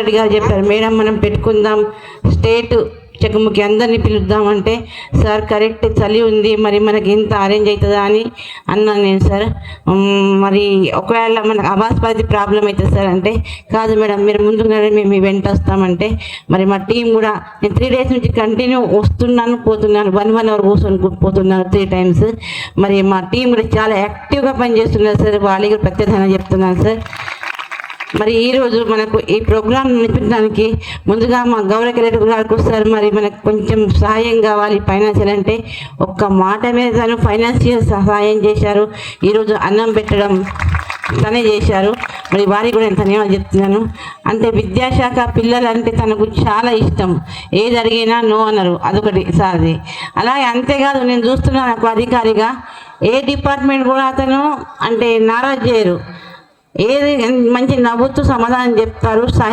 రెడ్డి గారు చెప్పారు మేడం మనం పెట్టుకుందాం స్టేట్ చెక్కుముకి అందరినీ పిలుద్దామంటే సార్ కరెక్ట్ చలి ఉంది మరి మనకి ఇంత అరేంజ్ అవుతుందా అని అన్నాను నేను సార్. మరి ఒకవేళ మనకు అవాస్పాతి ప్రాబ్లం అవుతుంది సార్ అంటే కాదు మేడం మీరు ముందుగానే మేము మీ వెంట వస్తామంటే మరి మా టీం కూడా నేను త్రీ డేస్ నుంచి కంటిన్యూ వస్తున్నాను పోతున్నాను వన్ వన్ అవర్ కూర్చొని పోతున్నాను త్రీ టైమ్స్ మరి మా టీం కూడా చాలా యాక్టివ్గా పనిచేస్తున్నారు సార్. వాళ్ళకి ప్రత్యేకంగా చెప్తున్నాను సార్. మరి ఈరోజు మనకు ఈ ప్రోగ్రాం నడిపించడానికి ముందుగా మా గౌరవ కలెక్టర్ గారికి సార్ మరి మనకు కొంచెం సహాయం కావాలి. ఫైనాన్షియల్ అంటే ఒక్క మాట మీద తను ఫైనాన్షియల్ సహాయం చేశారు. ఈరోజు అన్నం పెట్టడం తనే చేశారు. మరి వారికి కూడా నేను ధన్యవాదాలు చెప్తున్నాను. అంటే విద్యాశాఖ పిల్లలు అంటే తనకు చాలా ఇష్టం. ఏది అడిగినా నో అన్నారు అదొకటి సార్ది అలాగే అంతేకాదు నేను చూస్తున్నాను నాకు అధికారిగా ఏ డిపార్ట్మెంట్ కూడా అతను అంటే నారాజ్ చేయరు. ఏది మంచి నవ్వుతూ సమాధానం చెప్తారు సహాయం